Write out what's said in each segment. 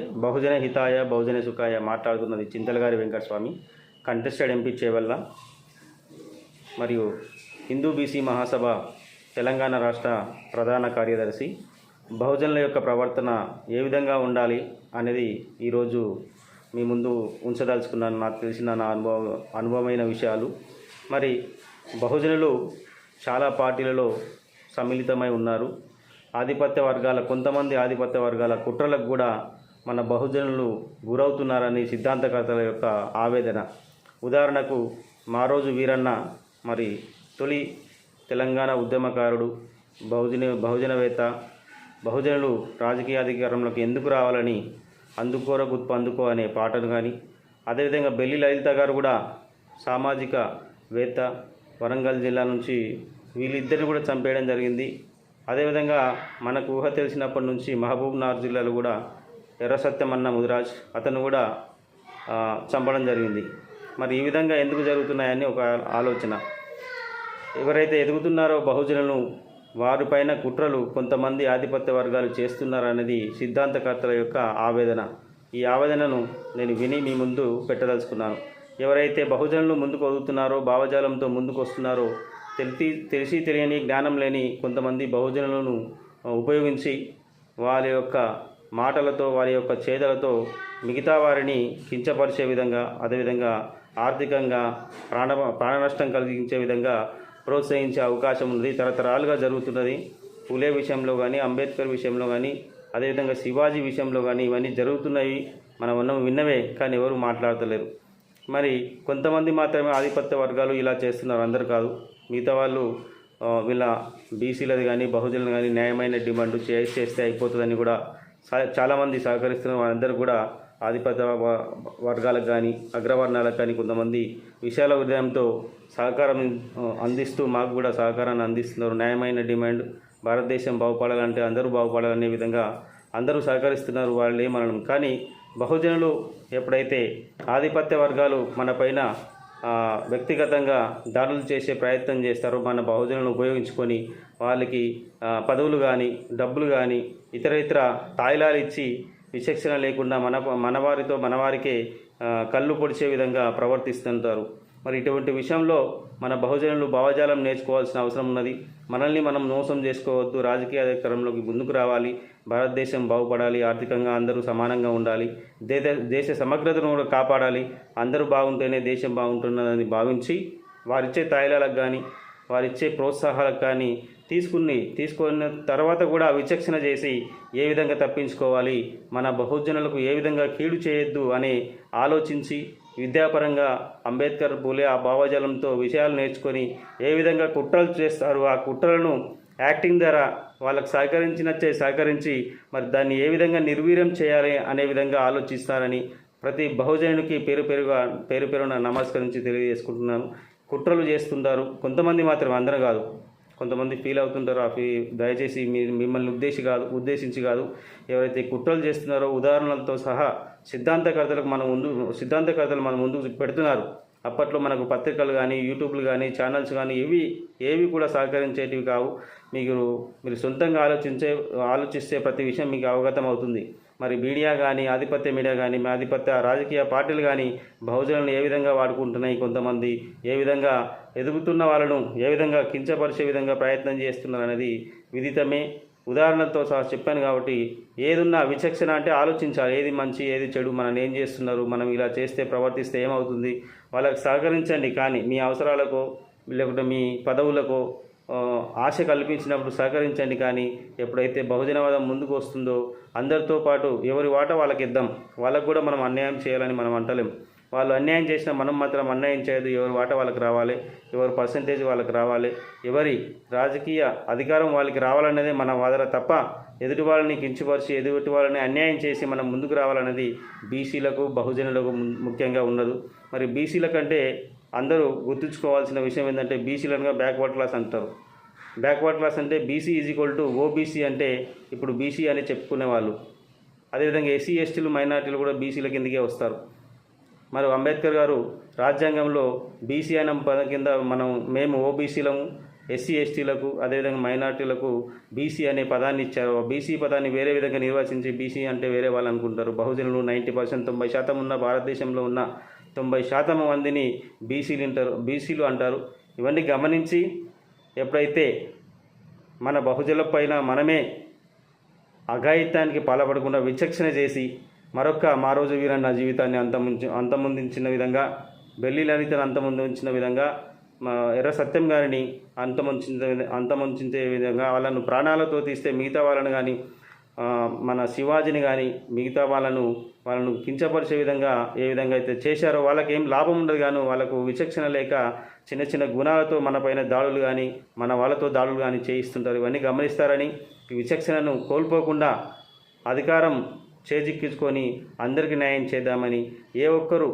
బహుజన హితాయ బహుజన సుఖాయ మాట్లాడుతున్నది చింతలగారి వెంకటస్వామి కంటెస్టెడ్ ఎంపీ చేవల్ల. మరియు హిందూ బీసీ మహాసభ తెలంగాణ రాష్ట్ర ప్రధాన కార్యదర్శి. బహుజనుల యొక్క ప్రవర్తన ఏ విధంగా ఉండాలి అనేది ఈరోజు మీ ముందు ఉంచదలుచుకున్నాను. నాకు తెలిసిన నా అనుభవ అనుభవమైన విషయాలు. మరి బహుజనులు చాలా పార్టీలలో సమ్మిళితమై ఉన్నారు. ఆధిపత్య వర్గాల కొంతమంది ఆధిపత్య వర్గాల కుట్రలకు కూడా మన బహుజనులు గురవుతున్నారని సిద్ధాంతకర్తల యొక్క ఆవేదన. ఉదాహరణకు మారోజు వీరన్న మరి తొలి తెలంగాణ ఉద్యమకారుడు బహుజన బహుజనవేత్త. బహుజనులు రాజకీయ అధికారంలోకి ఎందుకు రావాలని అందుకోర గుర్తు అందుకో అనే పాటను కానీ అదేవిధంగా బెల్లి లలిత గారు కూడా సామాజిక వేత్త వరంగల్ జిల్లా నుంచి వీళ్ళిద్దరిని కూడా చంపేయడం జరిగింది. అదేవిధంగా మనకు ఊహ తెలిసినప్పటి నుంచి మహబూబ్నగర్ జిల్లాలో కూడా ఎర్ర సత్యమన్న ముదిరాజ్ అతను కూడా చంపడం జరిగింది. మరి ఈ విధంగా ఎందుకు జరుగుతున్నాయని ఒక ఆలోచన. ఎవరైతే ఎదుగుతున్నారో బహుజనులను వారిపైన కుట్రలు కొంతమంది ఆధిపత్య వర్గాలు చేస్తున్నారనేది సిద్ధాంతకర్తల యొక్క ఆవేదన. ఈ ఆవేదనను నేను విని మీ ముందు పెట్టదలుచుకున్నాను. ఎవరైతే బహుజనులు ముందుకు వదులుతున్నారో భావజాలంతో ముందుకు వస్తున్నారో తెలిసి తెలిసి తెలియని జ్ఞానం లేని కొంతమంది బహుజనులను ఉపయోగించి వారి యొక్క మాటలతో వారి యొక్క చేతలతో మిగతా వారిని కించపరిచే విధంగా అదేవిధంగా ఆర్థికంగా ప్రాణ ప్రాణ నష్టం కలిగించే విధంగా ప్రోత్సహించే అవకాశం ఉంది తరతరాలుగా జరుగుతున్నది. పులే విషయంలో కానీ అంబేద్కర్ విషయంలో కానీ అదేవిధంగా శివాజీ విషయంలో కానీ ఇవన్నీ జరుగుతున్నాయి. మనం ఉన్న విన్నవే కానీ ఎవరు మాట్లాడతలేరు. మరి కొంతమంది మాత్రమే ఆధిపత్య వర్గాలు ఇలా చేస్తున్నారు. అందరు కాదు. మిగతా వాళ్ళు ఇలా వీళ్ళ బీసీలది కానీ బహుజనులు కానీ న్యాయమైన డిమాండ్ చే చేస్తే అయిపోతుందని కూడా చాలామంది సహకరిస్తున్న వారందరూ కూడా ఆధిపత్య వ- వర్గాలకు కానీ అగ్రవర్ణాలకు కానీ కొంతమంది విశాల హృదయంతో సహకారం అందిస్తూ మాకు కూడా సహకారాన్ని అందిస్తున్నారు. న్యాయమైన డిమాండ్ భారతదేశం బాగుపడాలంటే అందరూ బాగుపడాలనే విధంగా అందరూ సహకరిస్తున్నారు వాళ్ళు ఏమనడం కానీ బహుజనులు ఎప్పుడైతే ఆధిపత్య వర్గాలు మన పైన వ్యక్తిగతంగా దాడులు చేసే ప్రయత్నం చేస్తారు. మన బహుజనులను ఉపయోగించుకొని వాళ్ళకి పదవులు కానీ డబ్బులు కానీ ఇతర ఇతర తాయిలాలు ఇచ్చి విచక్షణ లేకుండా మన మనవారితో మనవారికే కళ్ళు పొడిచే విధంగా ప్రవర్తిస్తుంటారు. మరి ఇటువంటి విషయంలో మన బహుజనులు భావజాలం నేర్చుకోవాల్సిన అవసరం ఉన్నది. మనల్ని మనం మోసం చేసుకోవద్దు. రాజకీయ అధికారంలోకి ముందుకు రావాలి. భారతదేశం బాగుపడాలి. ఆర్థికంగా అందరూ సమానంగా ఉండాలి. దేశ దేశ సమగ్రతను కూడా కాపాడాలి. అందరూ బాగుంటేనే దేశం బాగుంటున్నదని భావించి వారిచ్చే తాయిలాలకు కానీ వారిచ్చే ప్రోత్సాహాలకు కానీ తీసుకుని తీసుకున్న తర్వాత కూడా విచక్షణ చేసి ఏ విధంగా తప్పించుకోవాలి? మన బహుజనులకు ఏ విధంగా కీడు చేయొద్దు అని ఆలోచించి విద్యాపరంగా అంబేద్కర్ బోలే ఆ భావజాలంతో విషయాలు నేర్చుకొని ఏ విధంగా కుట్రలు చేస్తారు ఆ కుట్రలను యాక్టింగ్ ద్వారా వాళ్ళకు సహకరించినచ్చే సహకరించి మరి దాన్ని ఏ విధంగా నిర్వీర్యం చేయాలి అనే విధంగా ఆలోచిస్తారని ప్రతి బహుజనునికి పేరు పేరుగా పేరు పేరున నమస్కరించి తెలియజేసుకుంటున్నాను. కుట్రలు చేస్తుంటారు. కొంతమంది మాత్రం అందరూ కాదు. కొంతమంది ఫీల్ అవుతుంటారు ఆ ఫీ దయచేసి మీ మిమ్మల్ని ఉద్దేశి కాదు ఉద్దేశించి కాదు. ఎవరైతే కుట్రలు చేస్తున్నారో ఉదాహరణలతో సహా సిద్ధాంతకర్తలకు మన ముందు సిద్ధాంతకర్తలు మన ముందు పెడుతున్నారు. అప్పట్లో మనకు పత్రికలు కానీ యూట్యూబ్లు కానీ ఛానల్స్ కానీ ఇవి ఏవి కూడా సహకరించేటివి కావు. మీకు మీరు సొంతంగా ఆలోచించే ఆలోచిస్తే ప్రతి విషయం మీకు అవగతం అవుతుంది. మరి మీడియా కానీ ఆధిపత్య మీడియా కానీ ఆధిపత్య రాజకీయ పార్టీలు కానీ బహుజనులను ఏ విధంగా వాడుకుంటున్నాయి? కొంతమంది ఏ విధంగా ఎదుగుతున్న వాళ్ళను ఏ విధంగా కించపరిచే విధంగా ప్రయత్నం చేస్తున్నారు అనేది విదితమే. ఉదాహరణతో సహా చెప్పాను కాబట్టి ఏదున్నా విచక్షణ అంటే ఆలోచించాలి. ఏది మంచి ఏది చెడు మనం ఏం చేస్తున్నారు మనం ఇలా చేస్తే ప్రవర్తిస్తే ఏమవుతుంది? వాళ్ళకి సహకరించండి. కానీ మీ అవసరాలకో లేకుంటే మీ పదవులకో ఆశ కల్పించినప్పుడు సహకరించండి. కానీ ఎప్పుడైతే బహుజనవాదం ముందుకు వస్తుందో అందరితో పాటు ఎవరి వాట వాళ్ళకి ఇద్దాం వాళ్ళకు కూడా మనం అన్యాయం చేయాలని మనం అంటలేం. వాళ్ళు అన్యాయం చేసినా మనం మాత్రం అన్యాయం చేయదు. ఎవరి వాట వాళ్ళకి రావాలి ఎవరి పర్సంటేజ్ వాళ్ళకి రావాలి ఎవరి రాజకీయ అధికారం వాళ్ళకి రావాలన్నదే మన వాదన తప్ప ఎదుటి వాళ్ళని కించుపరిచి ఎదుటి వాళ్ళని అన్యాయం చేసి మనం ముందుకు రావాలన్నది బీసీలకు బహుజనులకు ముఖ్యంగా ఉన్నది. మరి బీసీల కంటే అందరూ గుర్తుంచుకోవాల్సిన విషయం ఏంటంటే బీసీలనుగా బ్యాక్వర్డ్ క్లాస్ అంటారు. బ్యాక్వర్డ్ క్లాస్ అంటే BC is equal to OBC అంటే ఇప్పుడు బీసీ అని చెప్పుకునే వాళ్ళు అదేవిధంగా ఎస్సీ ఎస్టీలు మైనార్టీలు కూడా బీసీల కిందకే వస్తారు. మరి అంబేద్కర్ గారు రాజ్యాంగంలో బీసీ అనే పదం కింద మనం మేము ఓబీసీలము ఎస్సీ ఎస్టీలకు అదేవిధంగా మైనార్టీలకు బీసీ అనే పదాన్ని ఇచ్చారు. బీసీ పదాన్ని వేరే విధంగా నిర్వచించి బీసీ అంటే వేరే వాళ్ళు అనుకుంటారు. బహుజనులు నైంటీ పర్సెంట్ తొంభై శాతం ఉన్న భారతదేశంలో ఉన్న తొంభై శాతం మందిని బీసీలు అంటారు బీసీలు అంటారు. ఇవన్నీ గమనించి ఎప్పుడైతే మన బహుజనుల పైన మనమే అఘాయిత్యానికి పాల్పడకుండా విచక్షణ చేసి మరొక మా రోజు వీరన్న జీవితాన్ని అంతముంచి అంతమొందించిన విధంగా బెల్లి లలితను అంతమొందించిన విధంగా మా ఎర్ర సత్యం గారిని అంతమొంచే అంతమొంచే విధంగా వాళ్ళను ప్రాణాలతో తీస్తే మిగతా వాళ్ళని కానీ మన శివాజీని కానీ మిగతా వాళ్ళను వాళ్ళను కించపరిచే విధంగా ఏ విధంగా అయితే చేశారో వాళ్ళకి ఏం లాభం ఉండదు గాను వాళ్ళకు విచక్షణ లేక చిన్న చిన్న గుణాలతో మన పైన దాడులు కానీ మన వాళ్ళతో దాడులు కానీ చేయిస్తుంటారు. ఇవన్నీ గమనిస్తారని విచక్షణను కోల్పోకుండా అధికారం చేజిక్కించుకొని అందరికీ న్యాయం చేద్దామని ఏ ఒక్కరు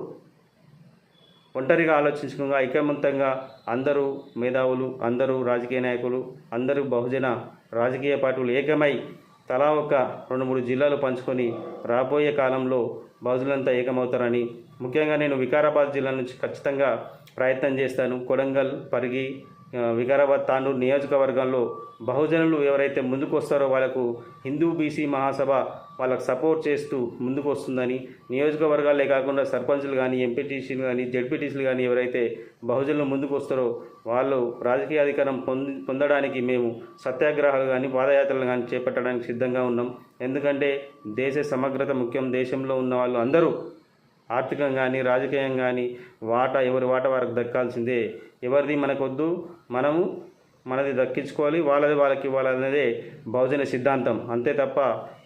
ఒంటరిగా ఆలోచించకుండా ఐకమత్యంగా అందరూ మేధావులు అందరూ రాజకీయ నాయకులు అందరూ బహుజన రాజకీయ పార్టీలు ఏకమై తలా ఒక రెండు మూడు జిల్లాలు పంచుకొని రాబోయే కాలంలో బహుజనులంతా ఏకమవుతారని ముఖ్యంగా నేను వికారాబాద్ జిల్లా నుంచి ఖచ్చితంగా ప్రయత్నం చేస్తాను. కొడంగల్ పరిగి వికారాబాద్ తాండూరు నియోజకవర్గంలో బహుజనులు ఎవరైతే ముందుకు వస్తారో వాళ్ళకు హిందూ బీసీ మహాసభ వాళ్ళకు సపోర్ట్ చేస్తూ ముందుకు వస్తుందని నియోజకవర్గాలే కాకుండా సర్పంచులు కానీ ఎంపీటీసీలు కానీ జడ్పీటీసీలు కానీ ఎవరైతే బహుజనులు ముందుకు వస్తారో వాళ్ళు రాజకీయ అధికారం పొంది పొందడానికి మేము సత్యాగ్రహాలు కానీ పాదయాత్రలు కానీ చేపట్టడానికి సిద్ధంగా ఉన్నాం. ఎందుకంటే దేశ సమగ్రత ముఖ్యం. దేశంలో ఉన్న వాళ్ళు అందరూ ఆర్థికంగా కానీ రాజకీయం కానీ వాటా ఎవరి వాటా వారికి దక్కాల్సిందే. ఎవరిది మనకొద్దు? మనము మనది దక్కించుకోవాలి వాళ్ళది వాళ్ళకి ఇవ్వాలనేదే బహుజన సిద్ధాంతం. అంతే తప్ప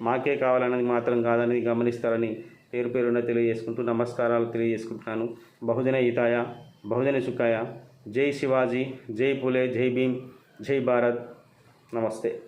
మాకే కావాలన్నది మాత్రం కాదని గమనిస్తారని పేరు పేరున తెలియజేసుకుంటూ నమస్కారాలు తెలియజేసుకుంటున్నాను. బహుజన హితాయ బహుజన సుఖాయ. జై శివాజీ జై పులే జై భీమ్ జై భారత్. నమస్తే.